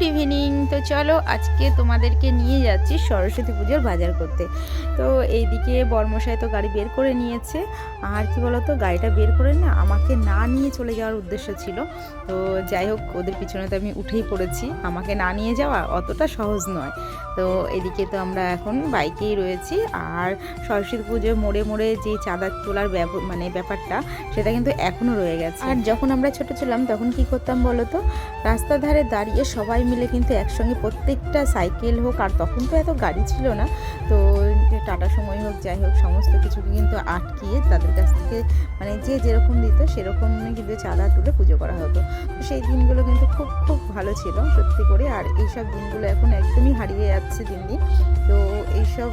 Good evening. তো চলো আজকে তোমাদেরকে নিয়ে যাচ্ছি সরস্বতী পুজোর বাজার করতে। তো এইদিকে বর্মশাই তো গাড়ি বের করে নিয়েছে। আর কি বলতো, গাড়িটা বের করে না আমাকে না নিয়ে চলে যাওয়ার উদ্দেশ্য ছিল। তো যাই হোক, ওদের পিছনে তো আমি উঠেই পড়েছি। আমাকে না নিয়ে যাওয়া অতটা সহজ নয়। তো এদিকে তো আমরা এখন বাইকেই রয়েছি। আর সরস্বতী পুজোর মোড়ে মোড়ে যে চাঁদা তোলার মানে ব্যাপারটা, সেটা কিন্তু এখনও রয়ে গেছে। আর যখন আমরা ছোট ছিলাম, তখন কি করতাম বলো তো রাস্তার ধারে দাঁড়িয়ে সবাই মিলে কিন্তু একসঙ্গে প্রত্যেকটা সাইকেল হোক, আর তখন তো এত গাড়ি ছিল না। তো টাটা সময় হোক, যাই হোক, সমস্ত কিছুকে কিন্তু আটকিয়ে তাদের কাছ থেকে মানে যে যেরকম দিত সেরকম কিন্তু চাঁদা তুলে পুজো করা হতো। তো সেই দিনগুলো কিন্তু খুব খুব ভালো ছিল, সত্যি করে। আর এইসব দিনগুলো এখন একদমই হারিয়ে যাচ্ছে দিন দিন। তো এইসব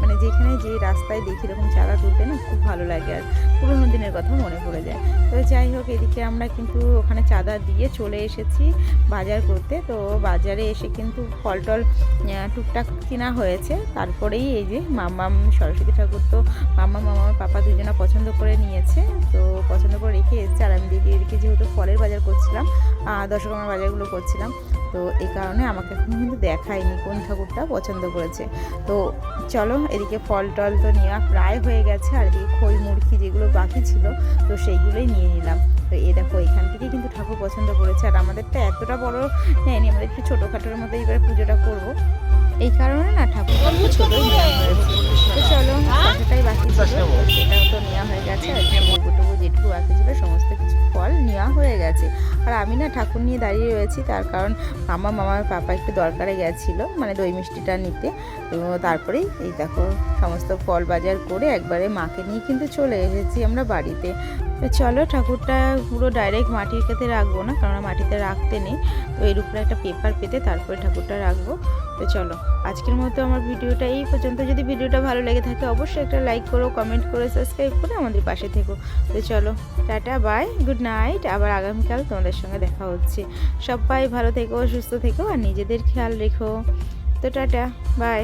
মানে যেখানে যে রাস্তায় দেখি এরকম চাঁদা তুলতে না খুব ভালো লাগে, আর পুরোনো দিনের কথা মনে পড়ে যায়। তো যাই হোক, এদিকে আমরা কিন্তু ওখানে চাঁদা দিয়ে চলে এসেছি বাজার করতে। তো বাজারে এসে কিন্তু ফল টল টুকটাক কেনা হয়েছে। তারপরেই এই যে মামাম সরস্বতী ঠাকুর তো মামা মামা পাপা দুজনা পছন্দ করে নিয়েছে। তো পছন্দ করে রেখে এসেছে। আর আমি দিদি এদিকে যেহেতু ফলের বাজার করছিলাম আহ, দশকর্মার বাজারগুলো করছিলাম তো এই কারণে আমাকে এখন কিন্তু দেখায়নি কোন ঠাকুরটা পছন্দ করেছে। তো চলো এদিকে ফল টল তো নেওয়া প্রায় হয়ে গেছে আর এদিকে খই মুরগি যেগুলো বাকি ছিল তো সেইগুলোই নিয়ে নিলাম। তো এ দেখো এখান থেকে কিন্তু ঠাকুর পছন্দ করেছে আর আমাদেরটা এতটা বড় নেয়নি আমাদের একটু ছোটোখাটোর মতো এবারে পুজোটা করব। এই কারণে না ঠাকুর ছোটোই নেওয়া হয়েছে তো চলো সেটাই বাকি ছিল। তো সেটাও তো নেওয়া হয়ে গেছে আর টুকু যেটুকু বাকি ছিল সমস্ত কিছু ফল নেওয়া হয়ে গেছে। আর আমি না ঠাকুর নিয়ে দাঁড়িয়ে রয়েছি তার কারণ মামা মামার পাপা একটু দরকারে গেছিল মানে দই মিষ্টিটা নিতে। তো তারপরেই এই দেখো সমস্ত ফল বাজার করে একবারে মাকে নিয়ে কিন্তু চলে এসেছি আমরা বাড়িতে। চলো ঠাকুরটা পুরো ডাইরেক্ট মাটির খেতে রাখব না কারণ মাটিতে রাখতে নেই। তো এর উপরে একটা পেপার পেতে তারপরে ঠাকুরটা রাখব। তো চলো, আজকের মতো আমার ভিডিওটা এই পর্যন্ত। যদি ভিডিওটা ভালো লেগে থাকে অবশ্যই একটা লাইক করো কমেন্ট করো সাবস্ক্রাইব করে আমাদের পাশে থেকো। তো চলো, টাটা বাই গুড নাইট আবার আগামীকাল তোমাদের সঙ্গে দেখা হচ্ছে। সবাই ভালো থেকো, সুস্থ থেকো, আর নিজেদের খেয়াল রেখো। তো টাটা বাই